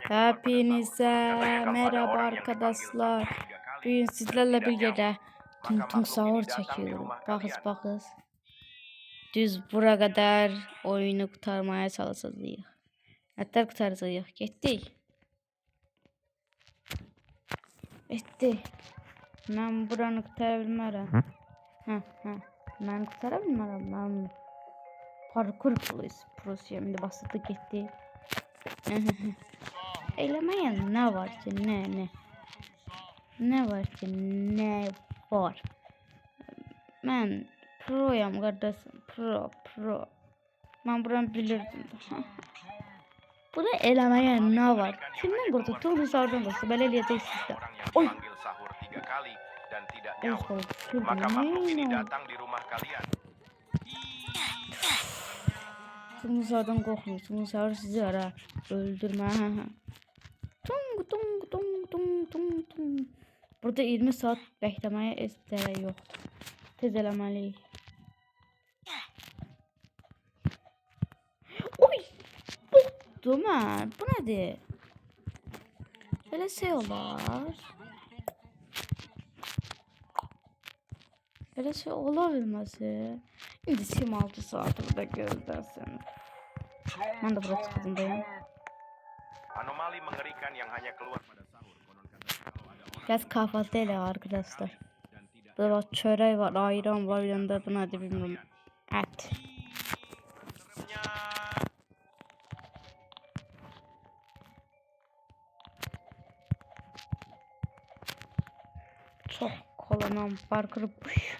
Hepinize merhaba arkadaşlar. Bugün sizlerle birlikte tung tung sahur çekiyorum. Bakız bakız. Düz bura kadar oyunu kurtarmaya çalışacağız. Hatta kurtaracağız. Gittik. Bitti. Ben buranı kurtarabilmem. Ha ha. Ben kurtarabilmem. Ben parkur polis. Prosu şimdi bastı gitti. Eylemeyen ne var ki ne ne? Ne var ki ne var? Ben proyam kardeşim pro pro. Ben buranı bilirdim. Bunu elemeyen ne var? Kimden kurtu? Tüm sardan kurtu. Böyle eleyecek sizde. Oy. Oy. Maka makhluk ini datang di rumah kalian. Tüm sardan korkmuyor. Tüm sar sizi ara. Öldürme. ha, ha. Tung tung tung tung tung tung. Burada 20 saat beklemeye estere yok. Tez eləməliyik. Oy! Bokdum mən. Bu nədir? Belə şey olar. Belə şey ola bilməsi. Sim 6 saat burada gözləsin. Mən də bura çıxdımdayım. Anomali mengerikan yang hanya keluar pada sahur. Biraz kahvaltı elə arkadaşlar. Burada bak çörek var, ayran var, yanında bu nədir bilmirəm. Et. Çok kolanan barkırı puş.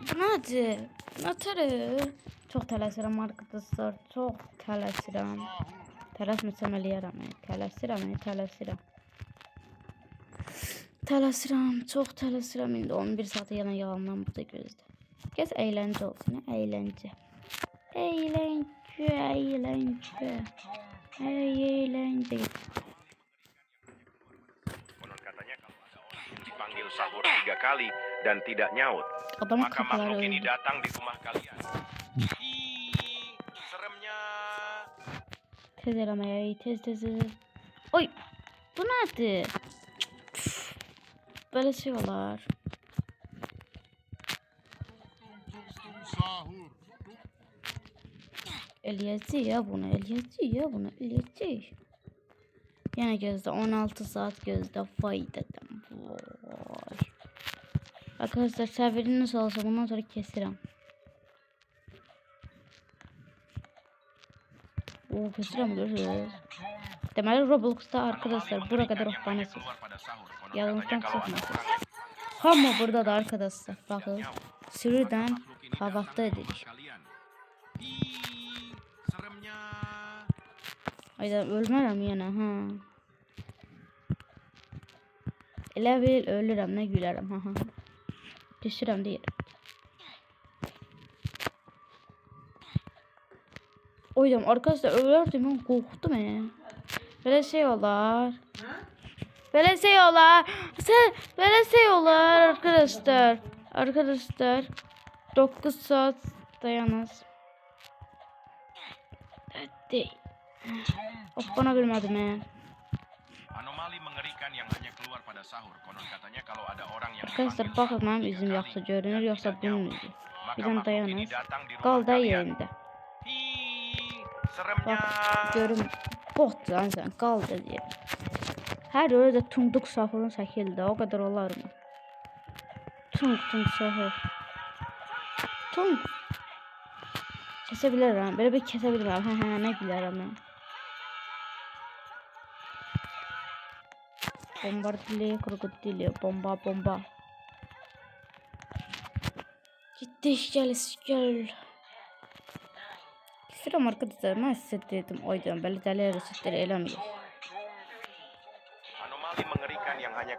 Bu nədir? Nətəri? Çox tələsirəm arkadaşlar. Çox tələsirəm. Tələsməsəm eləyərəm. yəni tələsirəm. Tələsirəm, çox tələsirəm. İndi 11 saat yana yalandan burada gözlə. Gəz əyləncə olsun, kalau ada orang yang dipanggil sahur tiga kali dan tidak nyaut. Adamın Maka makhluk ini datang di rumah kalian. Ih, seremnya. Tez eləməyə, tez tez tez. Oy! Bu? Belə şey olar. Eləyəcək ya bunu, eləyəcək ya bunu, eləyəcək. Yenə gözlə, 16 saat gözlə, faydadan. Vay. Arkadaşlar səbiriniz olsa bundan sonra kesirəm. Oo kesirəm görürsünüz. Deməli Roblox'ta arkadaşlar bura kadar ada çıkmasın. orang Hamı burada da arkadaşlar. Bakın. Sürüden havakta edilir. Ayda ölmərəm yenə, ha. Elə bil ölürəm, nə gülərəm, ha ha. Düşürəm deyir. Oydum arkadaşlar ölürdüm ben korktum he. Böyle şey olar. Böyle şey olar. Böyle şey olar arkadaşlar. Arkadaşlar 9 saat dayanız. Hadi. Oh bana bilmedim he. Arkadaşlar bakın yüzüm kali yaxşı görünür yoksa bunun yüzü. İni dayanız. Kal da yerinde. Bak görüm. Bot lan sen kal da diye. Her öyle tunduk sahurun şəkildə o kadar olar mı? Tung tung sahur. Tung. Kesə bilərəm. Belə bir kəsə bilmirəm. Hə hə nə gülərəm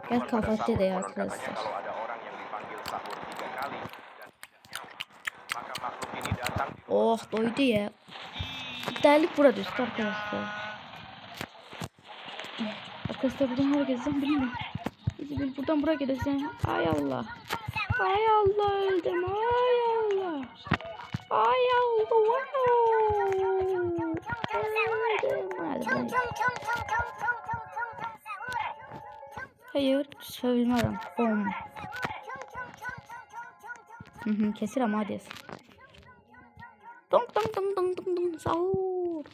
deh, Konon katanya arkadaşlar. kalau ada orang yang dipanggil sahur tiga kali dan tidak nyaut. Maka makhluk ini datang di Oh doydu ya. Delik burada üstü arkadaşlar. Arkadaşlar buradan herkesten bilmiyorum. Bil buradan buraya gideceğim. Ay Allah. Ay Allah öldüm. Ay Allah. Ay Allah. Bay. Hayır, söylemirəm. Bom. Hı hı, kesirəm hadi. Dong dong dong dong dong dong sahur.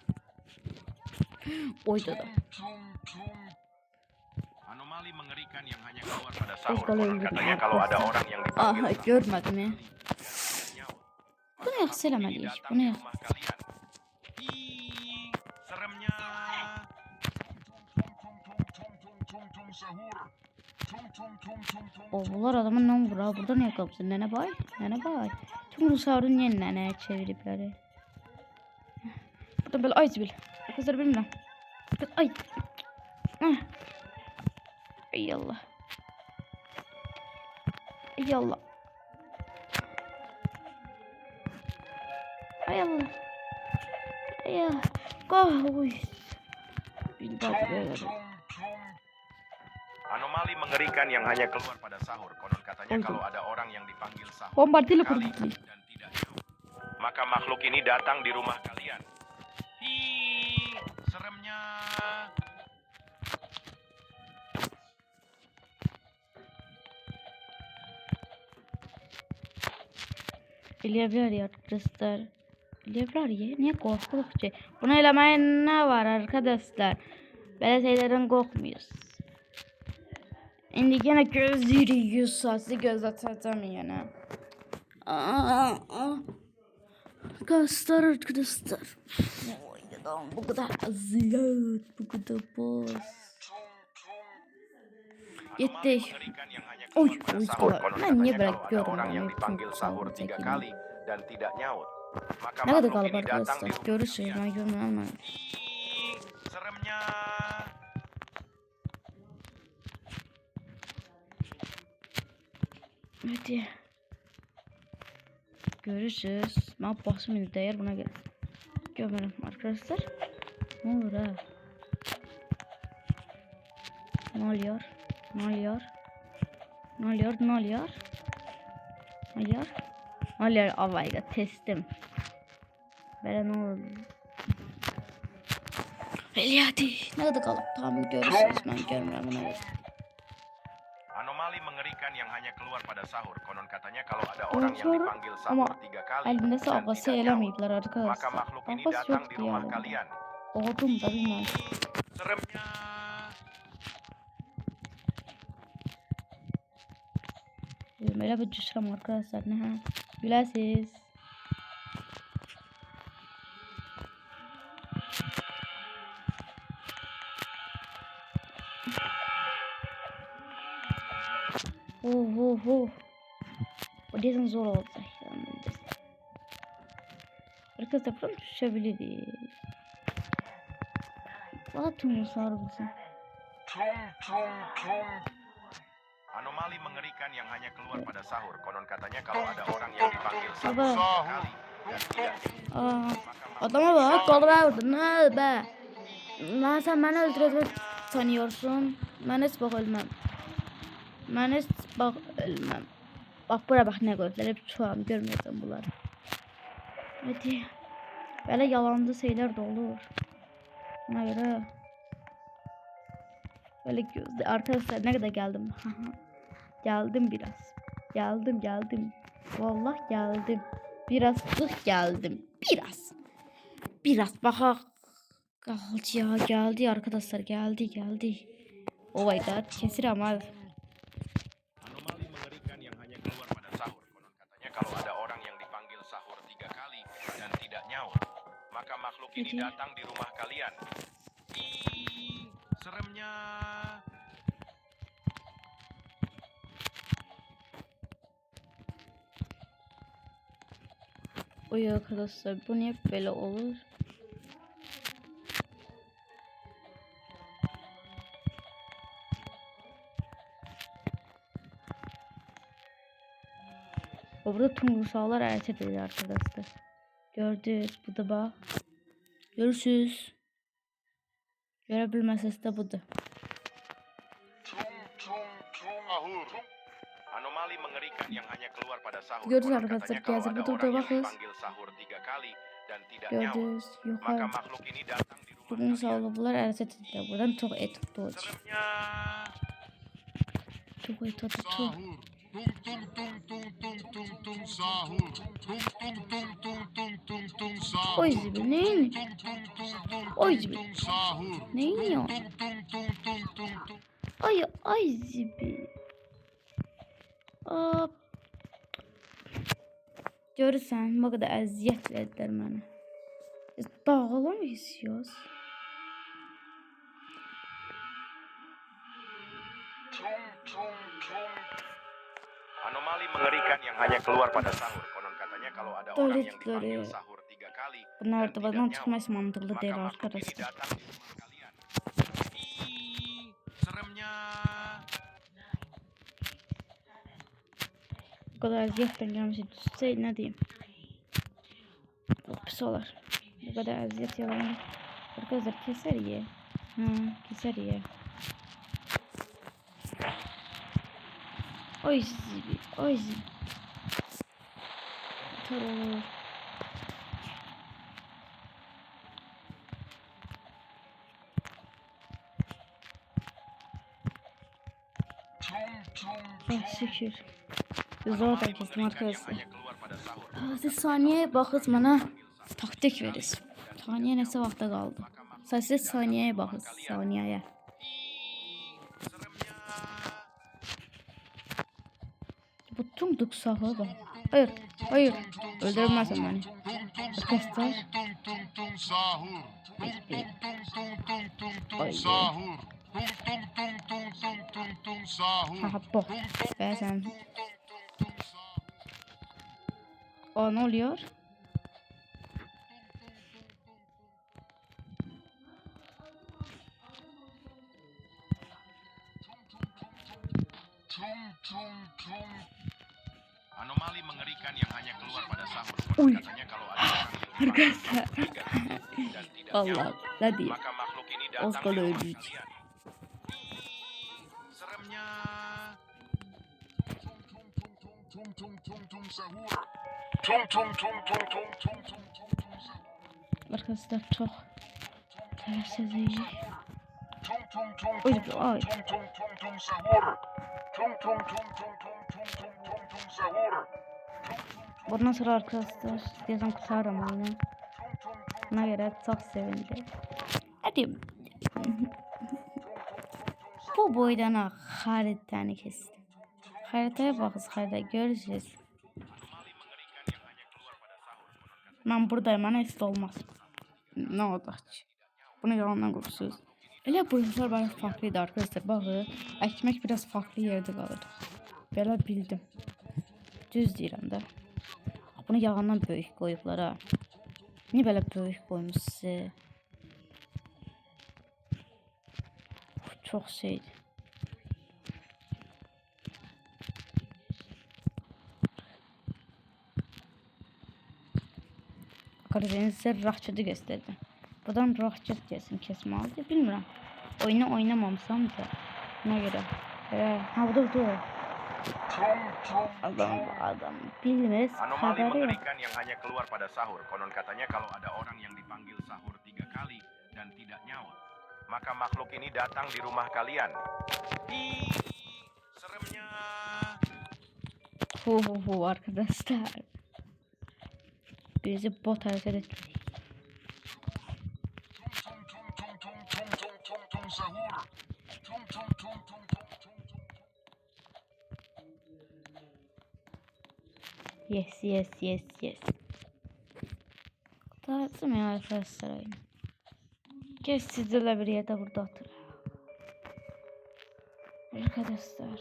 Oy dadı. Anomali mengerikan yang hanya keluar pada sahur. kalau Konon yang katanya kalau ada orang yang Ah, dipanggil görmedim ya. eləməliyik. Datang Bunu di yaxşı. rumah kalian. Ih, seremnya. O bunlar adamın ne vurur ha? Burada ne kapsın? Nene bay. Nene bay. Tüm Rusar'ın yeni nene çevirip yani. Burada böyle ay bil. Kızlar bilmem. Ay. Ah. Kah. Uy. Bir bak böyle. Anomali mengerikan yang hanya keluar pada sahur. Konon katanya Oh, itu. kalau ada orang yang dipanggil sahur Bombardier kali dan tidak nyawa, maka makhluk ini datang di rumah kalian. Ih, seremnya. Ya arkadaşlar. Bilebilir ya. Niye korkuluk ki? Bunu elemeye ne var arkadaşlar? Böyle şeylerden korkmuyoruz. Şimdi yine göz yürüyor. Sizi göz atacağım yine. Aa, aa. Arkadaşlar arkadaşlar. Bu kadar aziyet, bu kadar boz. Yetti. Sahur. sekolah. Konon Nah, ini berat diyorum orang yang dipanggil sahur tiga kali dan tidak nyaut, maka Ne kadar rumah Görüşürüz. kalian. Ben görmem ama. Seremnya. Hadi. Görüşürüz. Ben basmayın değer buna göre. Gömerim arkadaşlar. Ne olur ha? Ne oluyor? Ne oluyor? Ne oluyor? Ne oluyor? Ne oluyor? Ne oluyor? Oh my god testim. Böyle ne oldu? Hadi. Ne kadar kalıp tamam görüşürüz. Ben görmüyorum göre. Anomali mengerikan yang hanya keluar pada sahur. Konon katanya kalau ada orang yang dipanggil sahur tiga kali Elinde dan sopası elemeyipler maka arkadaşlar. makhluk ini datang di rumah kalian. Oldum da bilmem. Seremnya. ملف الجسر ماركة استنها بلاسيز أوه أوه أوه. وديت تنزور اوضح يا من بس ركز تفرم تشاب لي دي. وغطهم بس. Anomali mengerikan yang hanya keluar pada sahur. Konon katanya kalau ada orang yang dipanggil sahur kali dan tidak adama bak vurdu. Ne be? Lan sen beni öldürmek sanıyorsun. Ben hiç bak ölmem. Ben hiç bak ölmem. Bak buraya bak ne gördüler. Hep çoğam görmüyorsun bunları. Hadi. Böyle yalanlı şeyler de olur. Ona göre. Böyle gözde arkadaşlar ne kadar geldim. Geldim biraz. Geldim geldim. Vallahi geldim. Biraz ıh geldim. Biraz. Biraz baka. Geldi ya geldi arkadaşlar geldi geldi. Oh my god kesir ama. Anomali mengerikan yang hanya keluar pada sahur. Konon katanya kalau ada orang yang dipanggil sahur tiga kali dan tidak nyaut, maka makhluk ini Jadi? datang di rumah kalian. Ih, seremnya. Oy arkadaşlar bu niye böyle olur? O burada ruhsallar hareket ediyor arkadaşlar. Gördünüz bu da bak. Görüşürüz. Görebilmezseniz de budur. Anomali mengerikan yang hanya keluar pada Gördüğünüz yukarı bugün sağlıklılar erset ettiler. Buradan çok et tuttu. Çok et tuttu. Tung Oy zibi neyin? Oy zibi. Neyin ya? Ay ay zibi. Hop. Görürsən, bu qədər əziyyət verdilər mənə. Dağlar istiyoruz. Anomali mengerikan yang hanya keluar pada sahur. Konon katanya kalau ada orang yang dipanggil sahur tiga kali Bunlar da bana çıkmaz mantıklı değil arkadaşlar. Seremnya. Bu kadar zevkten gelmesi düşse ne diyeyim. Çok kadar eziyet yalan. Arkadaşlar keser ye. Ha, keser ye. Oy zibi. Oy zibi. Tarolalar. Ah şükür. Zaten kestim arkadaşlar. 6 saniye bakız bana. Taktik veririz. Saniye nəsə vaxta qaldı. Səsiz saniyəyə baxın, saniyəyə. Bütün duksağı da. Hayır, hayır. Öldürmezsin beni. Arkadaşlar. Sahur. Sahur. Aha bu. Ve sen. O ne oluyor? Vallahi la değil. Az kala ölecek. Arkadaşlar çok ters edici. Oy, ay. Bundan sonra arkadaşlar yazan kurtarım oyunu. Buna göre çok sevindi. Hadi. Bu boydan haritanı kestim. Haritaya bakız harita göreceğiz. Ben buradayım ana ist olmaz. Ne oldu? Bunu yalandan kurtusuz. Elə boyunlar bana farklıydı arkadaşlar. Bağı, ekmek biraz farklı yerde kalır. Belə bildim. Düz deyirəm də. Bunu yalandan böyük qoyublar ha. Nibelek durchbäume sehe. Çok şeydi. Karadeniz'e rahçıdı gösterdi. Buradan rahçıt kesin kesme aldı. Bilmiyorum. Oyunu oynamamışam da. Ona göre. Ee, ha bu da bu da. Adam bilmez. Anomali Haberi mengerikan yang hanya keluar pada sahur. Konon katanya kalau ada orang yang dipanggil sahur tiga kali dan tidak nyawa, maka makhluk ini datang di rumah kalian. Ih, seremnya. Hu hu hu arkadaşlar. Bizi bot hareket etmiş. tung Yes yes yes yes. Dağıttım ya arkadaşlar oyunu. Geç sizlerle bir yerde burada otur. Arkadaşlar.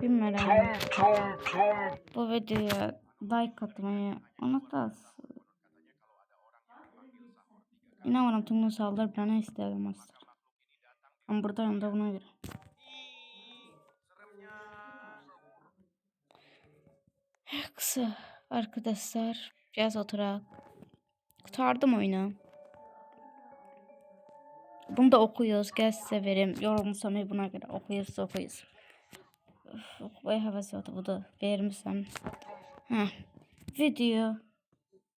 Bilmiyorum. Bu videoya like atmayı unutmazsın. İnanmıyorum tüm saldırı bana isterim aslında. Ama buradayım da buna göre. Kısa arkadaşlar biraz oturak. Kurtardım oyunu. Bunu da okuyoruz. Gel size vereyim. Yorulmuşsam buna göre okuyuyoruz okuyuyoruz. Üf, Okumaya heves yoxdur bu da vermişəm. Hə. Video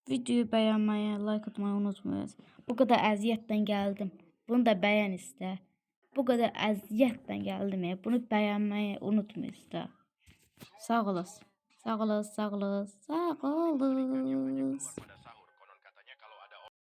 Videoyu beğenmeyi, like atmayı unutmayın. Bu kadar əziyyətdən gəldim. Bunu da beğen iste. Bu kadar əziyyətdən gəldim ya. Bunu beğenmeyi unutmayın iste. Sağ olasın. Sağ olun, sağ olun, sağ olun.